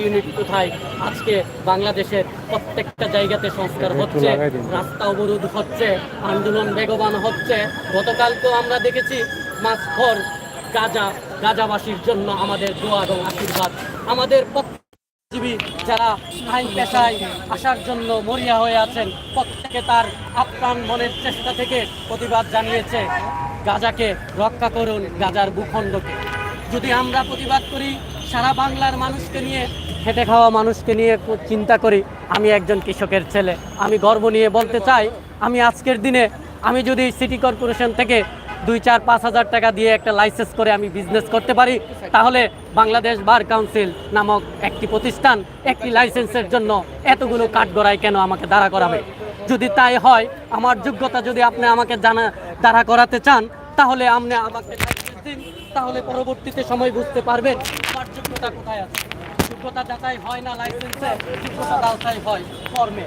Unit কোথায়? আজকে বাংলাদেশের প্রত্যেকটা জায়গাতে সংস্কার হচ্ছে রাস্তা অবরোধ হচ্ছে আন্দোলন বেগবান হচ্ছে। গতকাল তো আমরা দেখেছি মাসফর গাজা গাজাবাসীর জন্য আমাদের দোয়া এবং আশীর্বাদ। আমাদের প্রত্যেকজীবী যারা আইন পেশায় আসার জন্য মরিয়া হয়ে আছেন প্রত্যেকে তার আপ্রাণ মনের চেষ্টা থেকে প্রতিবাদ জানিয়েছে গাজাকে রক্ষা করুন গাজার ভূখণ্ডকে। যদি আমরা প্রতিবাদ করি সারা বাংলার মানুষকে নিয়ে খেটে খাওয়া মানুষকে নিয়ে চিন্তা করি। আমি একজন কৃষকের ছেলে। আমি গর্ব নিয়ে বলতে চাই, আমি আজকের দিনে আমি যদি সিটি কর্পোরেশন থেকে দুই, চার, পাঁচ হাজার টাকা দিয়ে একটা লাইসেন্স করে আমি বিজনেস করতে পারি, তাহলে বাংলাদেশ বার কাউন্সিল নামক একটি প্রতিষ্ঠান একটি লাইসেন্সের জন্য এতগুলো কাঠগড়ায় কেন আমাকে দাঁড়া করাবে? যদি তাই হয়, আমার যোগ্যতা যদি আপনি আমাকে জানা, দাঁড়া করাতে চান, তাহলে আপনি আমাকে লাইসেন্স দিন, তাহলে পরবর্তীতে সময় বুঝতে পারবেন যোগ্যতা কোথায় আছে? যোগ্যতা যাচাই হয় না লাইসেন্সে? যোগ্যতা যাচাই হয় কর্মে।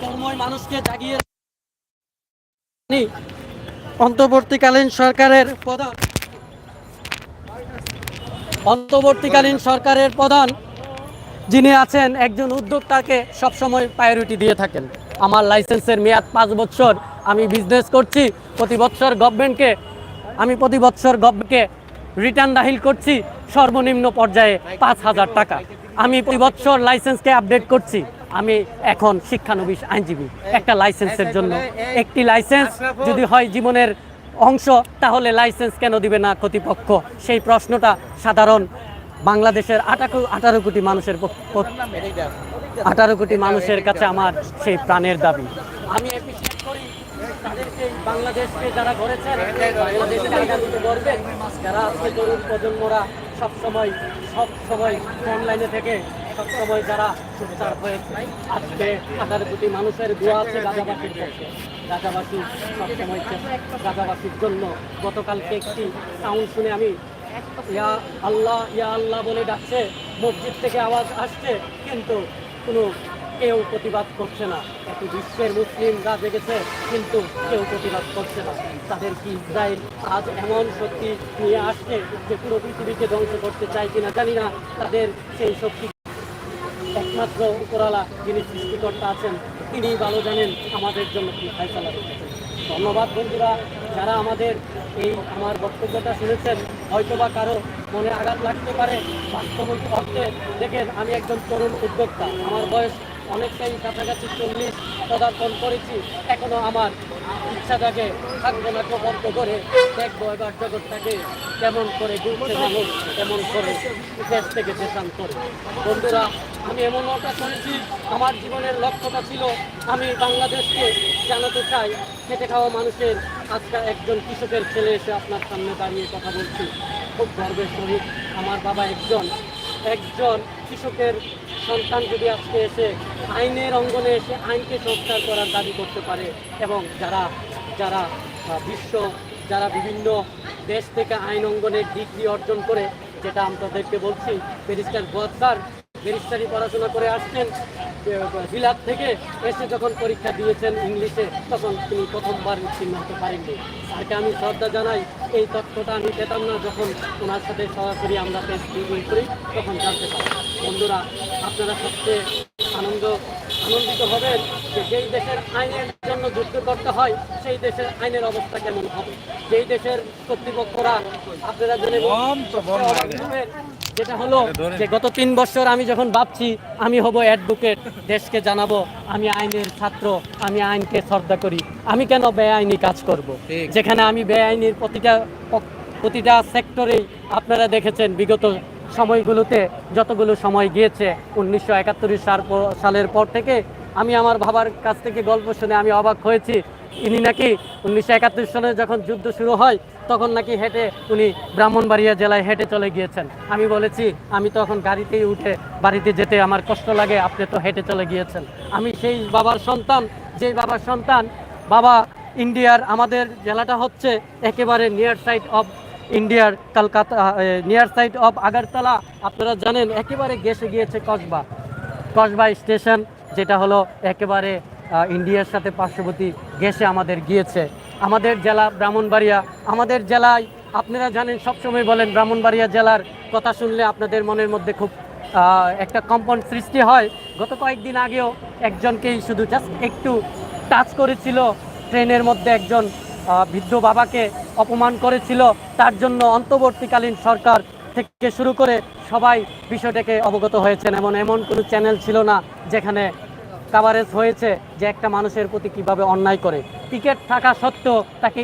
কর্মই মানুষকে জাগিয়ে অন্তর্বর্তীকালীন সরকারের প্রধান অন্তর্বর্তীকালীন সরকারের প্রধান যিনি আছেন, একজন উদ্যোক্তাকে সবসময় প্রায়োরিটি দিয়ে থাকেন। আমার লাইসেন্সের মেয়াদ পাঁচ বছর। আমি বিজনেস করছি। প্রতি বছর গভর্নমেন্টকে আমি প্রতি বছর গভর্নমেন্টকে রিটার্ন দাখিল করছি, সর্বনিম্ন পর্যায়ে পাঁচ হাজার টাকা। আমি প্রতি বছর লাইসেন্সকে আপডেট করছি। আমি এখন শিক্ষানবিশ আইনজীবী, একটা লাইসেন্সের জন্য। একটি লাইসেন্স যদি হয় জীবনের অংশ, তাহলে লাইসেন্স কেন দিবে না কর্তৃপক্ষ? সেই প্রশ্নটা সাধারণ বাংলাদেশের আঠারো আঠারো কোটি মানুষের আঠারো কোটি মানুষের কাছে আমার সেই প্রাণের দাবি। আমি তাদেরকে বাংলাদেশকে যারা গড়েছেন, বাংলাদেশকে আগামীতে গড়বেন যারা আজকে তরুণ প্রজন্মরা সবসময় সব সময় অনলাইনে থেকে, সবসময় যারা সোচ্চার হয়েছে আজকে আঠারো কোটি মানুষের দোয়া আছে গাজাবাসীর পক্ষে গাজাবাসী সবসময় গাজাবাসীর জন্য গতকালকে একটি সাউন্ড শুনে আমি, ইয়া আল্লাহ ইয়া আল্লাহ বলে ডাকছে, মসজিদ থেকে আওয়াজ আসছে, কিন্তু কোনো কেউ প্রতিবাদ করছে না। এত বিশ্বের মুসলিমরা জেগেছে কিন্তু কেউ প্রতিবাদ করছে না। তাদের কি ইসরায়েল আজ এমন শক্তি নিয়ে আসছে যে পুরো পৃথিবীকে ধ্বংস করতে চায় কিনা জানি না। তাদের সেই শক্তি একমাত্র উপরালা যিনি সৃষ্টিকর্তা আছেন, তিনি ভালো জানেন আমাদের জন্য কি ফাইসলা ধন্যবাদ বন্ধুরা, যারা আমাদের এই আমার বক্তব্যটা শুনেছেন, হয়তোবা কারও মনে আঘাত লাগতে পারে বাস্তব অর্থে দেখেন, আমি একজন তরুণ উদ্যোক্তা, আমার বয়স অনেকটাই কাছাকাছি চল্লিশ পদার্পণ করেছি। এখনও আমার ইচ্ছাটাকে থাকব না বন্ধ করে। দেখব এবার জগৎটাকে কেমন করে ঘুরতে মানুষ কেমন করে দেশ থেকে দেশান্তরে বন্ধুরা, আমি এমন একটা করেছি আমার জীবনের লক্ষ্যটা ছিল আমি বাংলাদেশকে জানাতে চাই। খেটে খাওয়া মানুষের আজকে একজন কৃষকের ছেলে এসে আপনার সামনে দাঁড়িয়ে কথা বলছি। খুব গর্বের সহিত আমার বাবা একজন একজন কৃষকের সন্তান যদি আজকে এসে আইনের অঙ্গনে এসে আইনকে সংস্কার করার দাবি করতে পারে এবং যারা যারা বিশ্ব, যারা বিভিন্ন দেশ থেকে আইন অঙ্গনে ডিগ্রি অর্জন করে, যেটা আমি তাদেরকে বলছি, ব্যারিস্টার গোয়াত্তার ব্যারিস্টারি পড়াশোনা করে আসছেন বিলাত থেকে এসে যখন পরীক্ষা দিয়েছেন ইংলিশে তখন তিনি প্রথমবার উত্তীর্ণ হতে পারেননি। তাকে আমি শ্রদ্ধা জানাই এই তথ্যটা আমি পেতাম না। যখন ওনার সাথে সরাসরি আমরা টেস্ট রিভিউ করি তখন জানতে পারি। বন্ধুরা আপনারা সবচেয়ে আনন্দ আনন্দিত হবেন যে যেই দেশের আইনের জন্য যুদ্ধ করতে হয় সেই দেশের আইনের অবস্থা কেমন হবে? যেই দেশের কর্তৃপক্ষরা আপনারা জেনে অবাক হবেন, যেটা হলো যে গত তিন বছর আমি যখন ভাবছি আমি হব অ্যাডভোকেট দেশকে জানাব আমি আইনের ছাত্র আমি আইনকে শ্রদ্ধা করি। আমি কেন বেআইনি কাজ করব। যেখানে আমি বেআইনির প্রতিটা প্রতিটা সেক্টরেই আপনারা দেখেছেন বিগত সময়গুলোতে যতগুলো সময় গিয়েছে উনিশশো একাত্তর সাল প- সালের পর থেকে আমি আমার বাবার কাছ থেকে গল্প শুনে আমি অবাক হয়েছি। ইনি নাকি উনিশশো একাত্তর সালে যখন যুদ্ধ শুরু হয় তখন নাকি হেঁটে উনি ব্রাহ্মণবাড়িয়া জেলায় হেঁটে চলে গিয়েছেন। আমি বলেছি, আমি তখন গাড়িতেই উঠে বাড়িতে যেতে আমার কষ্ট লাগে, আপনি তো হেঁটে চলে গিয়েছেন। আমি সেই বাবার সন্তান, যেই বাবার সন্তান, বাবা ইন্ডিয়ার, আমাদের জেলাটা হচ্ছে একেবারে নিয়ার সাইড অফ ইন্ডিয়ার Kolkata near side of Agartala. আপনারা জানেন, একেবারে গেসে গিয়েছে কসবা। কসবা স্টেশন, যেটা হলো একেবারে ইন্ডিয়ার সাথে পার্শ্ববর্তী গেসে আমাদের গিয়েছে। আমাদের জেলা ব্রাহ্মণবাড়িয়া, আমাদের জেলায় আপনারা জানেন, সবসময় বলেন ব্রাহ্মণবাড়িয়া জেলার কথা শুনলে আপনাদের মনের মধ্যে খুব একটা কম্পাউন্ড সৃষ্টি হয়। গত কয়েকদিন আগেও একজনকেই শুধু জাস্ট একটু টাচ করেছিল, ট্রেনের মধ্যে একজন বৃদ্ধ বাবাকে অপমান করেছিল। তার জন্য অন্তর্বর্তীকালীন সরকার থেকে শুরু করে সবাই বিষয়টাকে অবগত হয়েছেন এমন এমন কোনো চ্যানেল ছিল না যেখানে কাভারেজ হয়েছে যে একটা মানুষের প্রতি কীভাবে অন্যায় করে। টিকিট থাকা সত্ত্বেও তাকে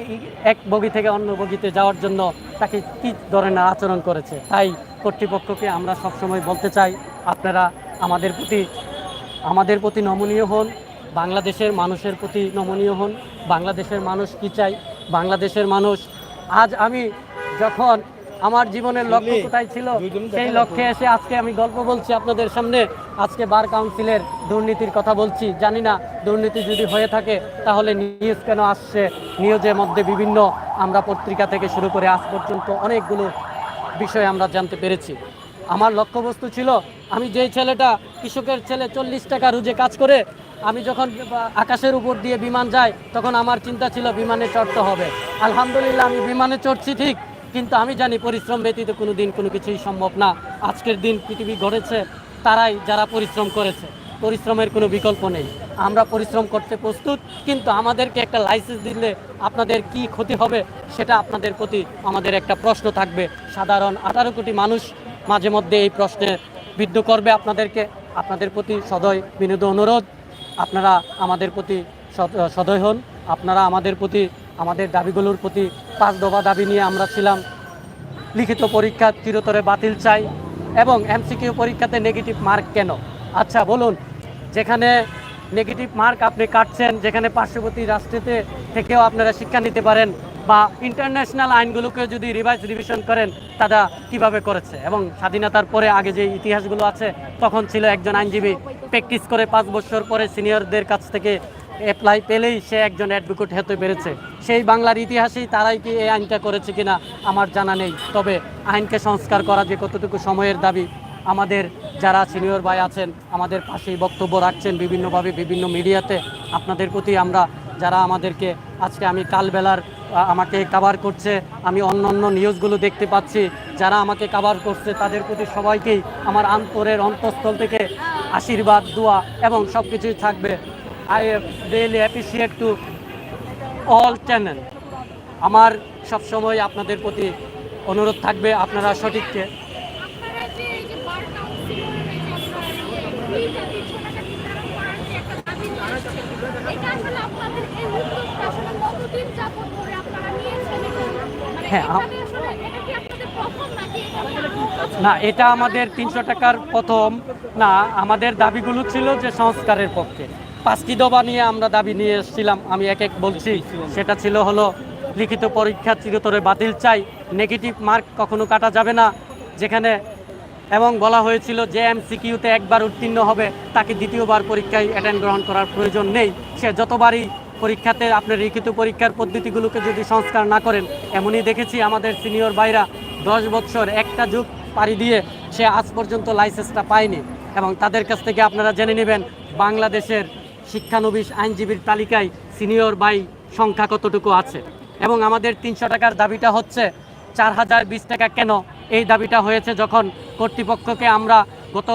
এক বগি থেকে অন্য বগিতে যাওয়ার জন্য তাকে কী ধরনের আচরণ করেছে? তাই কর্তৃপক্ষকে আমরা সবসময় বলতে চাই, আপনারা আমাদের প্রতি আমাদের প্রতি নমনীয় হন, বাংলাদেশের মানুষের প্রতি নমনীয় হন। বাংলাদেশের মানুষ কি চাই বাংলাদেশের মানুষ, আজ আমি যখন আমার জীবনের লক্ষ্য কোথায় ছিল? সেই লক্ষ্যে এসে আজকে আমি গল্প বলছি আপনাদের সামনে। আজকে বার কাউন্সিলের দুর্নীতির কথা বলছি। জানি না দুর্নীতি যদি হয়ে থাকে তাহলে নিউজ কেন আসছে? নিউজের মধ্যে বিভিন্ন আমরা পত্রিকা থেকে শুরু করে আজ পর্যন্ত অনেকগুলো বিষয় আমরা জানতে পেরেছি। আমার লক্ষ্যবস্তু ছিল আমি যেই ছেলেটা কৃষকের ছেলে চল্লিশ টাকা রুজে কাজ করে আমি যখন আকাশের উপর দিয়ে বিমান যায় তখন আমার চিন্তা ছিল বিমানে চড়তে হবে। আলহামদুলিল্লাহ আমি বিমানে চড়ছি ঠিক। কিন্তু আমি জানি পরিশ্রম ব্যতীত কোনো দিন কোনো কিছুই সম্ভব না। আজকের দিন পৃথিবী গড়েছে, তারাই যারা পরিশ্রম করেছে, পরিশ্রমের কোনো বিকল্প নেই। আমরা পরিশ্রম করতে প্রস্তুত, কিন্তু আমাদেরকে একটা লাইসেন্স দিলে আপনাদের কি ক্ষতি হবে সেটা আপনাদের প্রতি আমাদের একটা প্রশ্ন থাকবে। সাধারণ আঠারো কোটি মানুষ মাঝে মধ্যে এই প্রশ্নে বিদ্ধ করবে আপনাদেরকে। আপনাদের প্রতি সদয় বিনোদ অনুরোধ। আপনারা আমাদের প্রতি সদয় হন। আপনারা আমাদের প্রতি আমাদের দাবিগুলোর প্রতি পাঁচ দফা দাবি নিয়ে আমরা ছিলাম। লিখিত পরীক্ষা চিরতরে বাতিল চাই এবং এমসিকিউ পরীক্ষাতে নেগেটিভ মার্ক কেন? আচ্ছা বলুন, যেখানে নেগেটিভ মার্ক আপনি কাটছেন, যেখানে পার্শ্ববর্তী রাষ্ট্রেতে থেকেও আপনারা শিক্ষা নিতে পারেন বা ইন্টারন্যাশনাল আইনগুলোকে যদি রিভাইজ রিভিশন করেন, তারা কীভাবে করেছে? এবং স্বাধীনতার পরে আগে যে ইতিহাসগুলো আছে, তখন ছিল একজন আইনজীবী প্র্যাকটিস করে পাঁচ বছর পরে সিনিয়রদের কাছ থেকে অ্যাপ্লাই পেলেই সে একজন অ্যাডভোকেট হতে পেরেছে। সেই বাংলার ইতিহাসেই তারাই কি এই আইনটা করেছে কিনা আমার জানা নেই। তবে আইনকে সংস্কার করা যে কতটুকু সময়ের দাবি, আমাদের যারা সিনিয়র ভাই আছেন, আমাদের পাশেই বক্তব্য রাখছেন বিভিন্নভাবে বিভিন্ন মিডিয়াতে। আপনাদের প্রতি আমরা যারা আমাদেরকে, আজকে আমি কালবেলার আমাকে কাভার করছে, আমি অন্য অন্য নিউজগুলো দেখতে পাচ্ছি, যারা আমাকে কাভার করছে, তাদের প্রতি সবাইকেই আমার আন্তরের অন্তঃস্থল থেকে আশীর্বাদ, দোয়া এবং সব কিছুই থাকবে। I really appreciate to all channel আমার সবসময় আপনাদের প্রতি অনুরোধ থাকবে আপনারা সঠিককে হ্যাঁ, না এটা আমাদের তিনশো টাকার প্রথম। না আমাদের দাবিগুলো ছিল যে সংস্কারের পক্ষে। পাঁচটি দবা নিয়ে আমরা দাবি নিয়ে এসেছিলাম। আমি এক এক বলছি, সেটা ছিল হলো, লিখিত পরীক্ষা চিরতরে বাতিল চাই, নেগেটিভ মার্ক কখনো কাটা যাবে না। যেখানে এবং বলা হয়েছিল যে এমসিকিউতে একবার উত্তীর্ণ হবে, তাকে দ্বিতীয়বার পরীক্ষায় অ্যাটেন্ড গ্রহণ করার প্রয়োজন নেই। সে যতবারই পরীক্ষাতে আপনার লিখিত পরীক্ষার পদ্ধতিগুলোকে যদি সংস্কার না করেন, এমনই দেখেছি আমাদের সিনিয়র ভাইরা দশ বছর একটা যুগ পাড়ি দিয়ে সে আজ পর্যন্ত লাইসেন্সটা পায়নি। এবং তাদের কাছ থেকে আপনারা জেনে নেবেন, বাংলাদেশের শিক্ষানবিশ আইনজীবীর তালিকায় সিনিয়র বাই সংখ্যা কতটুকু আছে? এবং আমাদের তিনশো টাকার দাবিটা হচ্ছে, চার হাজার বিশ টাকা কেন এই দাবিটা হয়েছে যখন কর্তৃপক্ষকে আমরা গত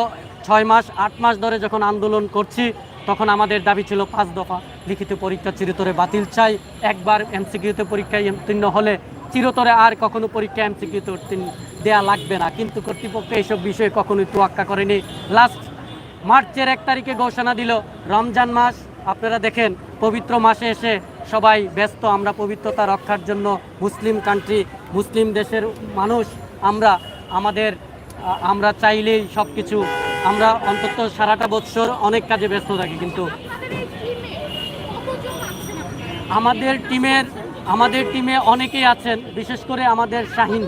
ছয় মাস, আট মাস ধরে যখন আন্দোলন করছি, তখন আমাদের দাবি ছিল পাঁচ দফা লিখিত পরীক্ষা চিরতরে বাতিল চাই। একবার এমসিকিউতে পরীক্ষায় উত্তীর্ণ হলে চিরতরে আর কখনো পরীক্ষা এমসিকিউতে উত্তীর্ণ দেয়া লাগবে না। কিন্তু কর্তৃপক্ষ এইসব বিষয়ে কখনোই তোয়াক্কা করেনি। লাস্ট মার্চের এক তারিখে ঘোষণা দিল রমজান মাস। আপনারা দেখেন, পবিত্র মাসে এসে সবাই ব্যস্ত, আমরা পবিত্রতা রক্ষার জন্য মুসলিম কান্ট্রি মুসলিম দেশের মানুষ। আমরা, আমাদের আমরা চাইলেই সব কিছু আমরা অন্তত সারাটা বৎসর অনেক কাজে ব্যস্ত থাকি, কিন্তু আমাদের টিমের, আমাদের টিমে অনেকেই আছেন, বিশেষ করে আমাদের শাহিন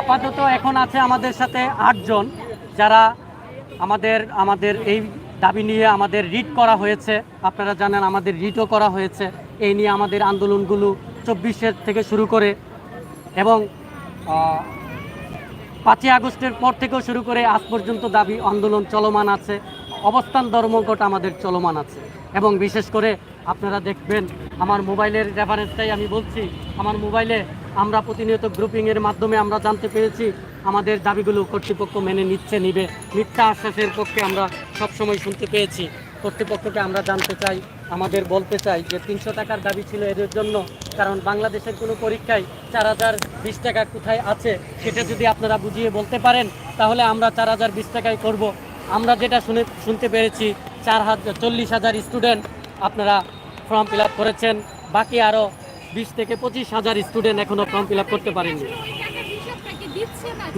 আপাতত এখন আছে আমাদের সাথে আটজন, যারা আমাদের আমাদের এই দাবি নিয়ে আমাদের রিট করা হয়েছে। আপনারা জানেন আমাদের রিটও করা হয়েছে। এই নিয়ে আমাদের আন্দোলনগুলো চব্বিশের থেকে শুরু করে এবং পাঁচই আগস্টের পর থেকেও শুরু করে আজ পর্যন্ত দাবি আন্দোলন চলমান আছে। অবস্থান, ধর্মঘট আমাদের চলমান আছে। এবং বিশেষ করে আপনারা দেখবেন আমার মোবাইলের রেফারেন্সটাই আমি বলছি। আমার মোবাইলে আমরা প্রতিনিয়ত গ্রুপিংয়ের মাধ্যমে আমরা জানতে পেরেছি আমাদের দাবিগুলো কর্তৃপক্ষ মেনে নিচ্ছে, নিবে। মিথ্যা আশ্বাসের পক্ষে আমরা সবসময় শুনতে পেয়েছি। কর্তৃপক্ষকে আমরা জানতে চাই, আমাদের বলতে চাই যে তিনশো টাকার দাবি ছিল এর জন্য, কারণ বাংলাদেশের কোনো পরীক্ষায় চার হাজার বিশ টাকা কোথায় আছে সেটা যদি আপনারা বুঝিয়ে বলতে পারেন, তাহলে আমরা চার হাজার বিশ টাকায় করব। আমরা যেটা শুনে, শুনতে পেরেছি, চার হাজার চল্লিশ হাজার স্টুডেন্ট আপনারা ফর্ম ফিল করেছেন, বাকি আরও বিশ থেকে পঁচিশ হাজার স্টুডেন্ট এখনও ফর্ম ফিল করতে পারেননি আসলে ওই টাকার হিসাবটা কি দিচ্ছে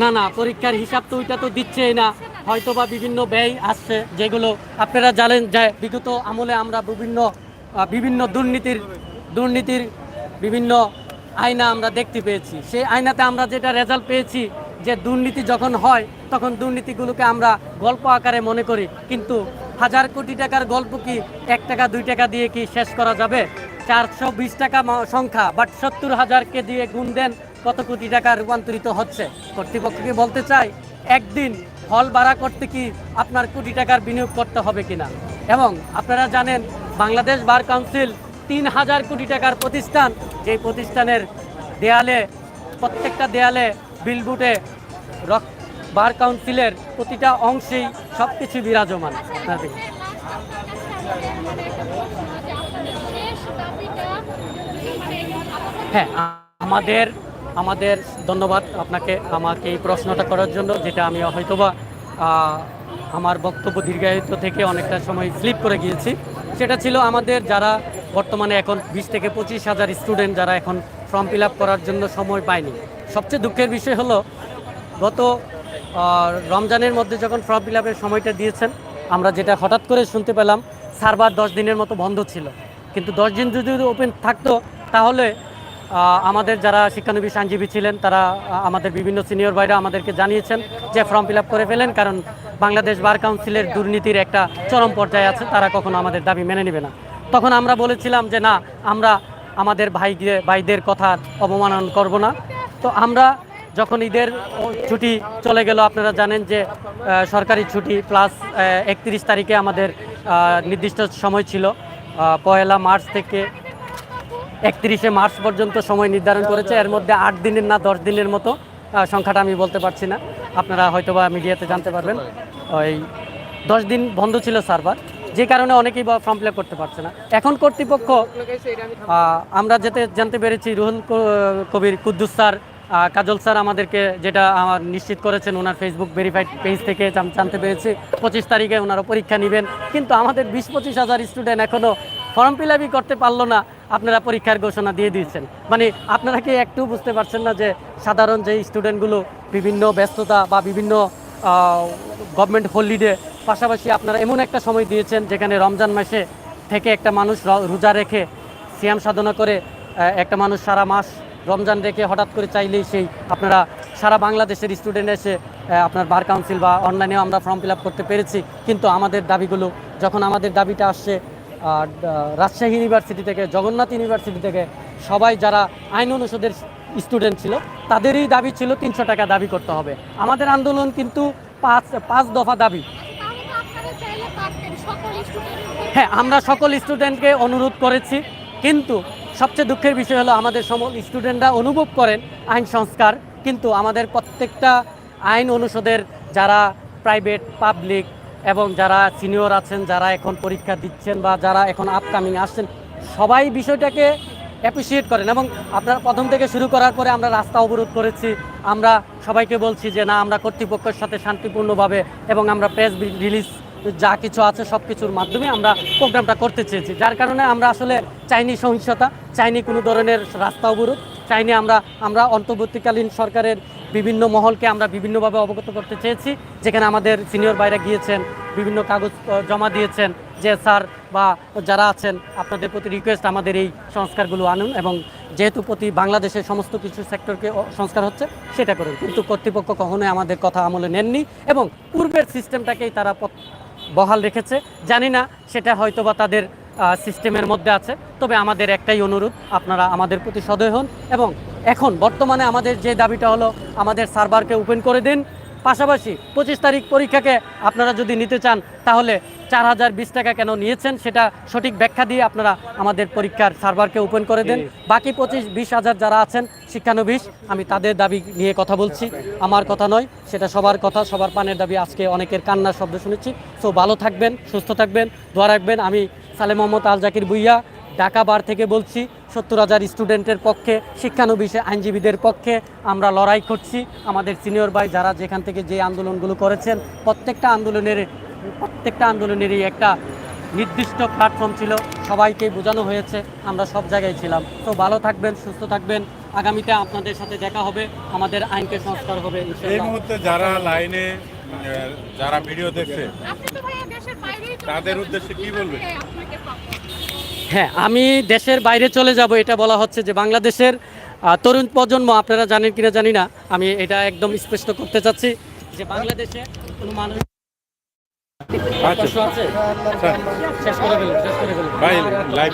না না, পরীক্ষার হিসাব তো ওইটা তো দিচ্ছেই না। হয়তো বা বিভিন্ন ব্যয় আসছে যেগুলো আপনারা জানেন যে বিগত আমলে আমরা বিভিন্ন বিভিন্ন দুর্নীতির দুর্নীতির বিভিন্ন আয়না আমরা দেখতে পেয়েছি। সেই আয়নাতে আমরা যেটা রেজাল্ট পেয়েছি যে দুর্নীতি যখন হয়, তখন দুর্নীতিগুলোকে আমরা গল্প আকারে মনে করি। কিন্তু হাজার কোটি টাকার গল্প কি? এক টাকা, দুই টাকা দিয়ে কি শেষ করা যাবে? চারশো বিশ টাকা সংখ্যা, বাট সত্তর হাজারকে দিয়ে গুণ দেন, কত কোটি টাকা রূপান্তরিত হচ্ছে? কর্তৃপক্ষকে বলতে চাই, একদিন হল ভাড়া করতে কি আপনার কোটি টাকার বিনিয়োগ করতে হবে কিনা? এবং আপনারা জানেন, বাংলাদেশ বার কাউন্সিল তিন হাজার কোটি টাকার প্রতিষ্ঠান যে প্রতিষ্ঠানের দেয়ালে, প্রত্যেকটা দেয়ালে বিলবুটে রক বার কাউন্সিলের প্রতিটা অংশেই সব কিছু বিরাজমান। মানে আপনাদের আপাতত হ্যাঁ আমাদের আমাদের ধন্যবাদ আপনাকে আমাকে এই প্রশ্নটা করার জন্য, যেটা আমি হয়তোবা আমার বক্তব্য দীর্ঘায়িত থেকে অনেকটা সময় স্লিপ করে গিয়েছি। সেটা ছিল আমাদের যারা বর্তমানে এখন বিশ থেকে পঁচিশ হাজার স্টুডেন্ট যারা এখন ফর্ম ফিল করার জন্য সময় পায়নি। সবচেয়ে দুঃখের বিষয় হলো, গত রমজানের মধ্যে যখন ফর্ম ফিল আপের সময়টা দিয়েছেন, আমরা যেটা হঠাৎ করে শুনতে পেলাম, সার্ভার দশ দিনের মতো বন্ধ ছিল। কিন্তু দশ দিন যদি ওপেন থাকতো, তাহলে আমাদের যারা শিক্ষানবিশ আইনজীবী ছিলেন, তারা আমাদের বিভিন্ন সিনিয়র ভাইরা আমাদেরকে জানিয়েছেন যে ফর্ম ফিল করে ফেলেন, কারণ বাংলাদেশ বার কাউন্সিলের দুর্নীতির একটা চরম পর্যায়ে আছে, তারা কখনো আমাদের দাবি মেনে নেবে না। তখন আমরা বলেছিলাম যে, না, আমরা আমাদের ভাই ভাইদের কথা অবমানন করব না। তো আমরা যখন ঈদের ছুটি চলে গেল, আপনারা জানেন যে সরকারি ছুটি প্লাস একত্রিশ তারিখে আমাদের নির্দিষ্ট সময় ছিল। পয়লা মার্চ থেকে একত্রিশে মার্চ পর্যন্ত সময় নির্ধারণ করেছে। এর মধ্যে আট দিনের না দশ দিনের মতো সংখ্যাটা আমি বলতে পারছি না। আপনারা হয়তোবা মিডিয়াতে জানতে পারবেন। ওই দশ দিন বন্ধ ছিল সার্ভার, যে কারণে অনেকেই বা ফর্ম ফিল করতে পারছে না। এখন কর্তৃপক্ষ আমরা যেতে জানতে পেরেছি, রুহুল কবির কুদ্দুস স্যার কাজল স্যার আমাদেরকে যেটা আমার নিশ্চিত করেছেন, ওনার ফেসবুক ভেরিফাইড পেজ থেকে জান- জানতে পেরেছি। পঁচিশ তারিখে ওনারা পরীক্ষা নেবেন। কিন্তু আমাদের বিশ পঁচিশ হাজার স্টুডেন্ট এখনও ফর্ম ফিল করতে পারল না। আপনারা পরীক্ষার ঘোষণা দিয়ে দিয়েছেন। মানে আপনারা কি একটু বুঝতে পারছেন না যে সাধারণ যে স্টুডেন্টগুলো বিভিন্ন ব্যস্ততা বা বিভিন্ন গভর্নমেন্ট হলিডে পাশাপাশি আপনারা এমন একটা সময় দিয়েছেন যেখানে রমজান মাসে থেকে একটা মানুষ রোজা রেখে সিয়াম সাধনা করে একটা মানুষ সারা মাস রমজান রেখে হঠাৎ করে চাইলেই সেই আপনারা সারা বাংলাদেশের স্টুডেন্ট এসে আপনার বার কাউন্সিল বা অনলাইনেও আমরা ফর্ম ফিল করতে পেরেছি। কিন্তু আমাদের দাবিগুলো, যখন আমাদের দাবিটা আসছে রাজশাহী ইউনিভার্সিটি থেকে, জগন্নাথ ইউনিভার্সিটি থেকে, সবাই যারা আইন অনুষদের স্টুডেন্ট ছিল, তাদেরই দাবি ছিল তিনশো টাকা দাবি করতে হবে। আমাদের আন্দোলন কিন্তু পাঁচ পাঁচ দফা দাবি। হ্যাঁ আমরা সকল স্টুডেন্টকে অনুরোধ করেছি, কিন্তু সবচেয়ে দুঃখের বিষয় হলো আমাদের সমস্ত স্টুডেন্টরা অনুভব করেন আইন সংস্কার, কিন্তু আমাদের প্রত্যেকটা আইন অনুষদের যারা প্রাইভেট, পাবলিক এবং যারা সিনিয়র আছেন, যারা এখন পরীক্ষা দিচ্ছেন বা যারা এখন আপকামিং আসছেন, সবাই বিষয়টাকে অ্যাপ্রিসিয়েট করেন এবং আপনারা প্রথম থেকে শুরু করার পরে আমরা রাস্তা অবরোধ করেছি। আমরা সবাইকে বলছি যে না, আমরা কর্তৃপক্ষের সাথে শান্তিপূর্ণভাবে এবং আমরা প্রেস রিলিজ যা কিছু আছে সব কিছুর মাধ্যমে আমরা প্রোগ্রামটা করতে চেয়েছি। যার কারণে আমরা আসলে চাইনি সহিংসতা, চাইনি কোনো ধরনের রাস্তা অবরোধ, চাইনি আমরা আমরা অন্তর্বর্তীকালীন সরকারের বিভিন্ন মহলকে আমরা বিভিন্নভাবে অবগত করতে চেয়েছি, যেখানে আমাদের সিনিয়র বাইরে গিয়েছেন, বিভিন্ন কাগজ জমা দিয়েছেন, যে স্যার বা যারা আছেন, আপনাদের প্রতি রিকোয়েস্ট আমাদের এই সংস্কারগুলো আনুন এবং যেহেতু প্রতি বাংলাদেশের সমস্ত কিছু সেক্টরকে সংস্কার হচ্ছে, সেটা করুন। কিন্তু কর্তৃপক্ষ কখনোই আমাদের কথা আমলে নেননি এবং পূর্বের সিস্টেমটাকেই তারা বহাল রেখেছে। জানি না, সেটা হয়তো বা তাদের সিস্টেমের মধ্যে আছে, তবে আমাদের একটাই অনুরোধ, আপনারা আমাদের প্রতি সদয় হন এবং এখন বর্তমানে আমাদের যে দাবিটা হলো, আমাদের সার্ভারকে ওপেন করে দিন পাশাপাশি পঁচিশ তারিখ পরীক্ষাকে আপনারা যদি নিতে চান তাহলে চার হাজার বিশ টাকা কেন নিয়েছেন সেটা সঠিক ব্যাখ্যা দিয়ে আপনারা আমাদের পরীক্ষার সার্ভারকে ওপেন করে দেন। বাকি পঁচিশ বিশ হাজার যারা আছেন শিক্ষানবিশ আমি তাদের দাবি নিয়ে কথা বলছি। আমার কথা নয় সেটা সবার কথা সবার পানের দাবি। আজকে অনেকের কান্নার শব্দ শুনেছি। সো ভালো থাকবেন সুস্থ থাকবেন দোয়া রাখবেন। আমি সালে মোহাম্মদ আল জাকির বুইয়া ঢাকা বার থেকে বলছি সত্তর হাজার স্টুডেন্টের পক্ষে শিক্ষানবিশে আইনজীবীদের পক্ষে আমরা লড়াই করছি। আমাদের সিনিয়র ভাই যারা যেখান থেকে যে আন্দোলনগুলো করেছেন প্রত্যেকটা আন্দোলনের প্রত্যেকটা আন্দোলনেরই একটা নির্দিষ্ট প্ল্যাটফর্ম ছিল। সবাইকে বোঝানো হয়েছে আমরা সব জায়গায় ছিলাম। তো ভালো থাকবেন সুস্থ থাকবেন। আগামীতে আপনাদের সাথে দেখা হবে আমাদের আইনকে সংস্কার হবে এই মুহূর্তে যারা লাইনে যারা ভিডিও দেখছে তাদের উদ্দেশ্যে কি বলবেন? হ্যাঁ আমি দেশের বাইরে চলে যাব এটা বলা হচ্ছে যে বাংলাদেশের তরুণ প্রজন্ম আপনারা জানেন কিনা জানি না আমি এটা একদম স্পষ্ট করতে চাচ্ছি যে বাংলাদেশে কোনো মানুষ আচ্ছা। আছে? শেষ করে ফেলুন শেষ করে ফেলুন। ভাই লাইভ